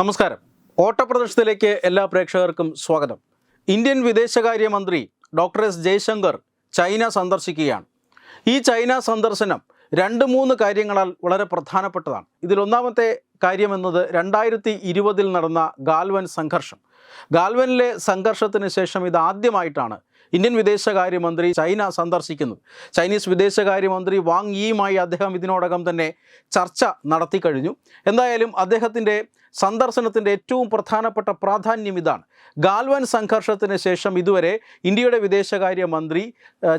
നമസ്കാരം. ഓട്ടപ്രദർശനത്തിലേക്ക് എല്ലാ പ്രേക്ഷകർക്കും സ്വാഗതം. ഇന്ത്യൻ വിദേശകാര്യമന്ത്രി ഡോക്ടർ എസ് ജയശങ്കർ ചൈന സന്ദർശിക്കുകയാണ്. ഈ ചൈന സന്ദർശനം രണ്ട് മൂന്ന് കാര്യങ്ങളാൽ വളരെ പ്രധാനപ്പെട്ടതാണ്. ഇതിലൊന്നാമത്തെ കാര്യം എന്നത് രണ്ടായിരത്തി ഇരുപതിൽ നടന്ന ഗാൽവൻ സംഘർഷം. ഗാൽവനിലെ സംഘർഷത്തിന് ശേഷം ഇത് ആദ്യമായിട്ടാണ് ഇന്ത്യൻ വിദേശകാര്യമന്ത്രി ചൈന സന്ദർശിക്കുന്നത്. ചൈനീസ് വിദേശകാര്യമന്ത്രി വാങ് യിയുമായി അദ്ദേഹം ഇതിനോടകം തന്നെ ചർച്ച നടത്തി കഴിഞ്ഞു. എന്തായാലും അദ്ദേഹത്തിന്റെ സന്ദർശനത്തിന്റെ ഏറ്റവും പ്രധാനപ്പെട്ട പ്രാധാന്യം ഇതാണ്. ഗാൽവൻ സംഘർഷത്തിന് ശേഷം ഇതുവരെ ഇന്ത്യയുടെ വിദേശകാര്യമന്ത്രി മന്ത്രി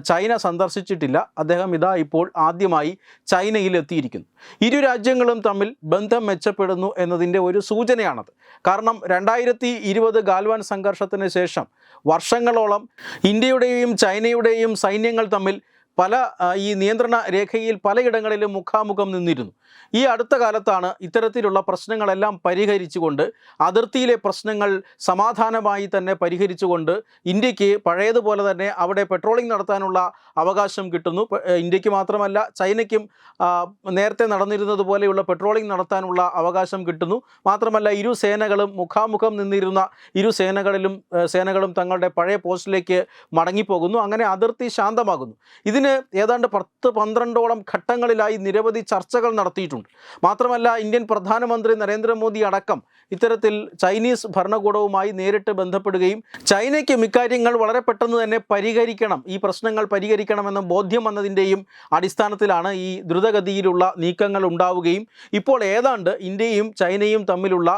ചൈന സന്ദർശിച്ചിട്ടില്ല. അദ്ദേഹം ഇതാ ഇപ്പോൾ ആദ്യമായി ചൈനയിൽ എത്തിയിരിക്കുന്നു. ഇരു രാജ്യങ്ങളും തമ്മിൽ ബന്ധം മെച്ചപ്പെടുന്നു എന്നതിന്റെ ഒരു സൂചനയാണത്. കാരണം രണ്ടായിരത്തി ഇരുപത് ഗാൽവാൻ സംഘർഷത്തിന് ശേഷം വർഷങ്ങളോളം ഇന്ത്യയുടെയും ചൈനയുടെയും സൈന്യങ്ങൾ തമ്മിൽ പല ഈ നിയന്ത്രണ രേഖയിൽ പലയിടങ്ങളിലും മുഖാമുഖം നിന്നിരുന്നു. ഈ അടുത്ത കാലത്താണ് ഇത്തരത്തിലുള്ള പ്രശ്നങ്ങളെല്ലാം പരിഹരിച്ചുകൊണ്ട് അതിർത്തിയിലെ പ്രശ്നങ്ങൾ സമാധാനമായി തന്നെ പരിഹരിച്ചുകൊണ്ട് ഇന്ത്യയ്ക്ക് പഴയതുപോലെ തന്നെ അവിടെ പെട്രോളിംഗ് നടത്താനുള്ള അവകാശം കിട്ടുന്നു. ഇന്ത്യയ്ക്ക് മാത്രമല്ല ചൈനയ്ക്കും നേരത്തെ നടന്നിരുന്നത് പോലെയുള്ള പെട്രോളിംഗ് നടത്താനുള്ള അവകാശം കിട്ടുന്നു. മാത്രമല്ല ഇരു സേനകളും മുഖാമുഖം നിന്നിരുന്ന ഇരു സേനകളിലും സേനകളും തങ്ങളുടെ പഴയ പോസ്റ്റിലേക്ക് മടങ്ങിപ്പോകുന്നു. അങ്ങനെ അതിർത്തി ശാന്തമാകുന്നു. ഇതിന് ഏതാണ്ട് പത്ത് പന്ത്രണ്ടോളം ഘട്ടങ്ങളിലായി നിരവധി ചർച്ചകൾ നടത്തിയിട്ടുണ്ട്. മാത്രമല്ല ഇന്ത്യൻ പ്രധാനമന്ത്രി നരേന്ദ്രമോദി അടക്കം ഇത്തരത്തിൽ ചൈനീസ് ഭരണകൂടവുമായി നേരിട്ട് ബന്ധപ്പെടുകയും ചൈനയ്ക്കും ഇക്കാര്യങ്ങൾ വളരെ പെട്ടെന്ന് തന്നെ പരിഹരിക്കണം ഈ പ്രശ്നങ്ങൾ പരിഹരിക്കണമെന്ന ബോധ്യം വന്നതിന്റെയും അടിസ്ഥാനത്തിലാണ് ഈ ദ്രുതഗതിയിലുള്ള നീക്കങ്ങൾ ഉണ്ടാവുകയും ഇപ്പോൾ ഏതാണ്ട് ഇന്ത്യയും ചൈനയും തമ്മിലുള്ള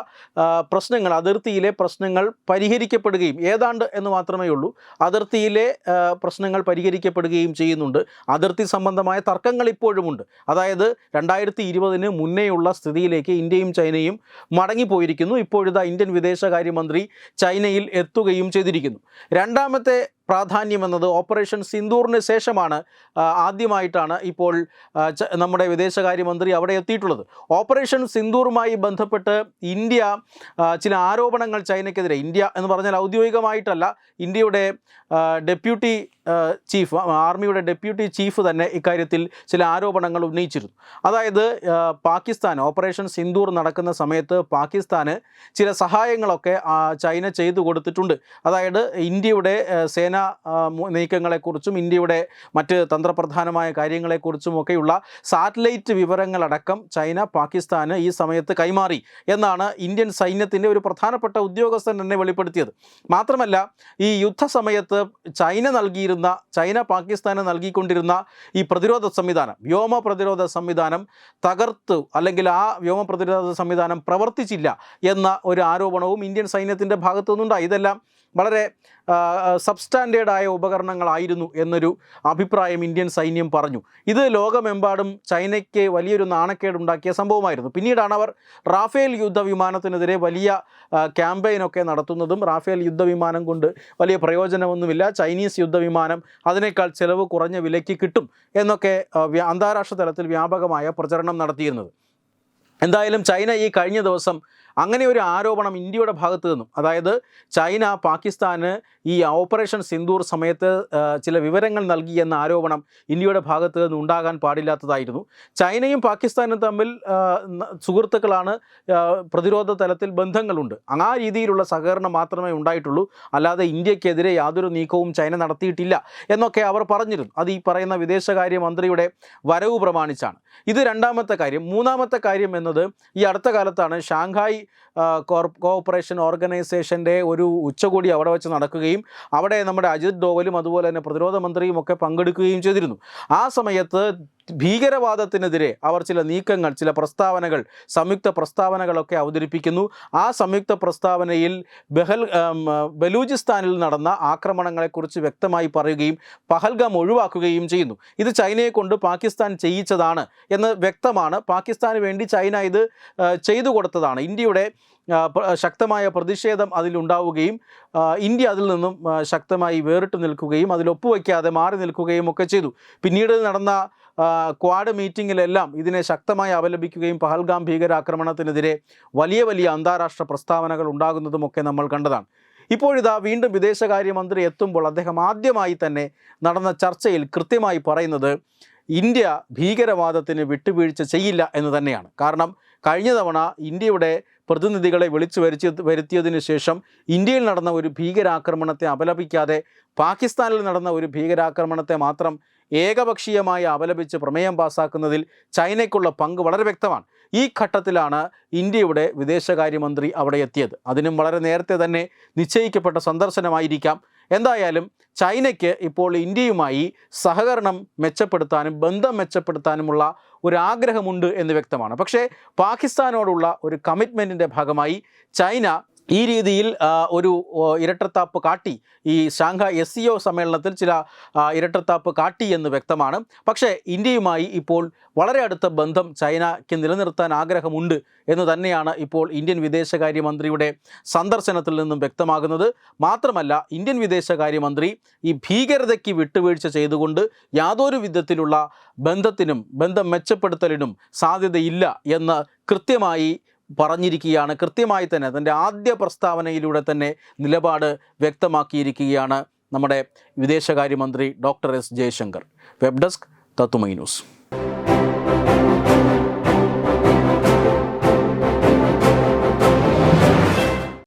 പ്രശ്നങ്ങൾ അതിർത്തിയിലെ പ്രശ്നങ്ങൾ പരിഹരിക്കപ്പെടുകയും ഏതാണ്ട് എന്ന് മാത്രമേ ഉള്ളൂ അതിർത്തിയിലെ പ്രശ്നങ്ങൾ പരിഹരിക്കപ്പെടുകയും ചെയ്യുന്നുണ്ട്. അതിർത്തി സംബന്ധമായ തർക്കങ്ങൾ ഇപ്പോഴുമുണ്ട്. അതായത് രണ്ടായിരത്തി ഇരുപതിന് മുന്നേയുള്ള സ്ഥിതിയിലേക്ക് ഇന്ത്യയും ചൈനയും മടങ്ങിപ്പോയിരിക്കുന്നു ഇപ്പോഴിതാ ഇന്ത്യൻ വിദേശകാര്യമന്ത്രി ചൈനയിൽ എത്തുകയും ചെയ്തിരിക്കുന്നു. രണ്ടാമത്തെ പ്രാധാന്യം എന്നത് ഓപ്പറേഷൻ സിന്ദൂറിന് ശേഷമാണ് ആദ്യമായിട്ടാണ് ഇപ്പോൾ നമ്മുടെ വിദേശകാര്യമന്ത്രി അവിടെ എത്തിയിട്ടുള്ളത്. ഓപ്പറേഷൻ സിന്ദൂറുമായി ബന്ധപ്പെട്ട് ഇന്ത്യ ചില ആരോപണങ്ങൾ ചൈനയ്ക്കെതിരെ ഇന്ത്യ എന്ന് പറഞ്ഞാൽ ഔദ്യോഗികമായിട്ടല്ല ഇന്ത്യയുടെ ഡെപ്യൂട്ടി ചീഫ് ആർമിയുടെ ഡെപ്യൂട്ടി ചീഫ് തന്നെ ഇക്കാര്യത്തിൽ ചില ആരോപണങ്ങൾ ഉന്നയിച്ചിരുന്നു. അതായത് പാകിസ്ഥാൻ ഓപ്പറേഷൻ സിന്ദൂർ നടക്കുന്ന സമയത്ത് പാകിസ്ഥാന് ചില സഹായങ്ങളൊക്കെ ചൈന ചെയ്തു കൊടുത്തിട്ടുണ്ട്. അതായത് ഇന്ത്യയുടെ സേന നീക്കങ്ങളെക്കുറിച്ചും ഇന്ത്യയുടെ മറ്റ് തന്ത്രപ്രധാനമായ കാര്യങ്ങളെക്കുറിച്ചും ഒക്കെയുള്ള സാറ്റലൈറ്റ് വിവരങ്ങളടക്കം ചൈന പാകിസ്ഥാന് ഈ സമയത്ത് കൈമാറി എന്നാണ് ഇന്ത്യൻ സൈന്യത്തിന്റെ ഒരു പ്രധാനപ്പെട്ട ഉദ്യോഗസ്ഥൻ തന്നെ വെളിപ്പെടുത്തിയത്. മാത്രമല്ല ഈ യുദ്ധസമയത്ത് ചൈന നൽകിയിരുന്ന ചൈന പാകിസ്ഥാന് നൽകിക്കൊണ്ടിരുന്ന ഈ പ്രതിരോധ സംവിധാനം വ്യോമ പ്രതിരോധ സംവിധാനം തകർത്തു അല്ലെങ്കിൽ ആ വ്യോമ പ്രതിരോധ സംവിധാനം പ്രവർത്തിച്ചില്ല എന്ന ഒരു ആരോപണവും ഇന്ത്യൻ സൈന്യത്തിന്റെ ഭാഗത്തു നിന്നുണ്ടായി ഇതെല്ലാം വളരെ സബ്സ്റ്റാൻഡേർഡായ ഉപകരണങ്ങളായിരുന്നു എന്നൊരു അഭിപ്രായം ഇന്ത്യൻ സൈന്യം പറഞ്ഞു. ഇത് ലോകമെമ്പാടും ചൈനയ്ക്ക് വലിയൊരു നാണക്കേടുണ്ടാക്കിയ സംഭവമായിരുന്നു. പിന്നീടാണ് അവർ റാഫേൽ യുദ്ധവിമാനത്തിനെതിരെ വലിയ ക്യാമ്പയിനൊക്കെ നടത്തുന്നതും റാഫേൽ യുദ്ധവിമാനം കൊണ്ട് വലിയ പ്രയോജനമൊന്നുമില്ല. ചൈനീസ് യുദ്ധവിമാനം അതിനേക്കാൾ ചിലവ് കുറഞ്ഞ വിലയ്ക്ക് കിട്ടും എന്നൊക്കെ അന്താരാഷ്ട്ര തലത്തിൽ വ്യാപകമായ പ്രചരണം നടത്തിയിരുന്നത്. എന്തായാലും ചൈന ഈ കഴിഞ്ഞ ദിവസം അങ്ങനെ ഒരു ആരോപണം ഇന്ത്യയുടെ ഭാഗത്ത് നിന്നും അതായത് ചൈന പാകിസ്ഥാന് ഈ ഓപ്പറേഷൻ സിന്ദൂർ സമയത്ത് ചില വിവരങ്ങൾ നൽകി എന്ന ആരോപണം ഇന്ത്യയുടെ ഭാഗത്ത് നിന്ന് ഉണ്ടാകാൻ പാടില്ലാത്തതായിരുന്നു. ചൈനയും പാകിസ്ഥാനും തമ്മിൽ സുഹൃത്തുക്കളാണ് പ്രതിരോധ തലത്തിൽ ബന്ധങ്ങളുണ്ട്. ആ രീതിയിലുള്ള സഹകരണം മാത്രമേ ഉണ്ടായിട്ടുള്ളൂ. അല്ലാതെ ഇന്ത്യക്കെതിരെ യാതൊരു നീക്കവും ചൈന നടത്തിയിട്ടില്ല എന്നൊക്കെ അവർ പറഞ്ഞിരുന്നു. അത് ഈ പറയുന്ന വിദേശകാര്യമന്ത്രിയുടെ വരവ് പ്രമാണിച്ചാണ്. ഇത് രണ്ടാമത്തെ കാര്യം. മൂന്നാമത്തെ കാര്യം എന്നത് ഈ അടുത്ത കാലത്താണ് ഷാങ്ഹായ് കോഓപ്പറേഷൻ ഓർഗനൈസേഷന്റെ ഒരു ഉച്ചകോടി അവിടെ വെച്ച് നടക്കുകയും അവിടെ നമ്മുടെ അജിത് ഡോവലും അതുപോലെ തന്നെ പ്രതിരോധ മന്ത്രിയും ഒക്കെ പങ്കെടുക്കുകയും ചെയ്തിരുന്നു. ആ സമയത്ത് ഭീകരവാദത്തിനെതിരെ അവർ ചില നീക്കങ്ങൾ ചില പ്രസ്താവനകൾ സംയുക്ത പ്രസ്താവനകളൊക്കെ അവതരിപ്പിക്കുന്നു. ആ സംയുക്ത പ്രസ്താവനയിൽ ബഹൽ ബലൂചിസ്ഥാനിൽ നടന്ന ആക്രമണങ്ങളെക്കുറിച്ച് വ്യക്തമായി പറയുകയും പഹൽഗാം ഒഴിവാക്കുകയും ചെയ്യുന്നു. ഇത് ചൈനയെ കൊണ്ട് പാകിസ്ഥാൻ ചെയ്യിച്ചതാണ് എന്ന് വ്യക്തമാണ്. പാകിസ്ഥാന് വേണ്ടി ചൈന ഇത് ചെയ്തു കൊടുത്തതാണ്. ഇന്ത്യയുടെ ശക്തമായ പ്രതിഷേധം അതിലുണ്ടാവുകയും ഇന്ത്യ അതിൽ നിന്നും ശക്തമായി വേറിട്ട് നിൽക്കുകയും അതിൽ ഒപ്പുവയ്ക്കാതെ മാറി നിൽക്കുകയും ഒക്കെ ചെയ്തു. പിന്നീട് നടന്ന ക്വാഡ് മീറ്റിങ്ങിലെല്ലാം ഇതിനെ ശക്തമായി അപലപിക്കുകയും പഹൽഗാം ഭീകരാക്രമണത്തിനെതിരെ വലിയ വലിയ അന്താരാഷ്ട്ര പ്രസ്താവനകൾ ഉണ്ടാകുന്നതുമൊക്കെ നമ്മൾ കണ്ടതാണ്. ഇപ്പോഴിതാ വീണ്ടും വിദേശകാര്യമന്ത്രി എത്തുമ്പോൾ അദ്ദേഹം ആദ്യമായി തന്നെ നടന്ന ചർച്ചയിൽ കൃത്യമായി പറയുന്നത് ഇന്ത്യ ഭീകരവാദത്തിന് വിട്ടുവീഴ്ച ചെയ്യില്ല എന്ന് തന്നെയാണ്. കാരണം കഴിഞ്ഞ തവണ ഇന്ത്യയുടെ പ്രതിനിധികളെ വിളിച്ചു വരുത്തി വരുത്തിയതിനു ശേഷം ഇന്ത്യയിൽ നടന്ന ഒരു ഭീകരാക്രമണത്തെ അപലപിക്കാതെ പാകിസ്ഥാനിൽ നടന്ന ഒരു ഭീകരാക്രമണത്തെ മാത്രം ഏകപക്ഷീയമായി അപലപിച്ച് പ്രമേയം പാസാക്കുന്നതിൽ ചൈനയ്ക്കുള്ള പങ്ക് വളരെ വ്യക്തമാണ്. ഈ ഘട്ടത്തിലാണ് ഇന്ത്യയുടെ വിദേശകാര്യമന്ത്രി അവിടെ എത്തിയത്. അതിനും വളരെ നേരത്തെ തന്നെ നിശ്ചയിക്കപ്പെട്ട സന്ദർശനമായിരിക്കാം. എന്തായാലും ചൈനയ്ക്ക് ഇപ്പോൾ ഇന്ത്യയുമായി സഹകരണം മെച്ചപ്പെടുത്താനും ബന്ധം മെച്ചപ്പെടുത്താനുമുള്ള ഒരു ആഗ്രഹമുണ്ട് എന്ന് വ്യക്തമാണ്. പക്ഷേ പാകിസ്ഥാനോടുള്ള ഒരു കമ്മിറ്റ്മെന്റിന്റെ ഭാഗമായി ചൈന ഈ രീതിയിൽ ഒരു ഇരട്ടത്താപ്പ് കാട്ടി. ഈ ഷാങ്ഹായ് എസ് സി ഒ സമ്മേളനത്തിൽ ചില ഇരട്ടത്താപ്പ് കാട്ടി എന്ന് വ്യക്തമാണ്. പക്ഷേ ഇന്ത്യയുമായി ഇപ്പോൾ വളരെ അടുത്ത ബന്ധം ചൈനയ്ക്ക് നിലനിർത്താൻ ആഗ്രഹമുണ്ട് എന്ന് തന്നെയാണ് ഇപ്പോൾ ഇന്ത്യൻ വിദേശകാര്യമന്ത്രിയുടെ സന്ദർശനത്തിൽ നിന്നും വ്യക്തമാകുന്നത്. മാത്രമല്ല ഇന്ത്യൻ വിദേശകാര്യമന്ത്രി ഈ ഭീകരതയ്ക്ക് വിട്ടുവീഴ്ച ചെയ്തുകൊണ്ട് യാതൊരു വിധത്തിലുള്ള ബന്ധത്തിനും ബന്ധം മെച്ചപ്പെടുത്തലിനും സാധ്യതയില്ല എന്ന് കൃത്യമായി പറഞ്ഞിരിക്കുകയാണ്. കൃത്യമായി തന്നെ തന്റെ ആദ്യ പ്രസ്താവനയിലൂടെ തന്നെ നിലപാട് വ്യക്തമാക്കിയിരിക്കുകയാണ് നമ്മുടെ വിദേശകാര്യമന്ത്രി doctor S Jaishankar. Web desk തത്തുമൈ ന്യൂസ്.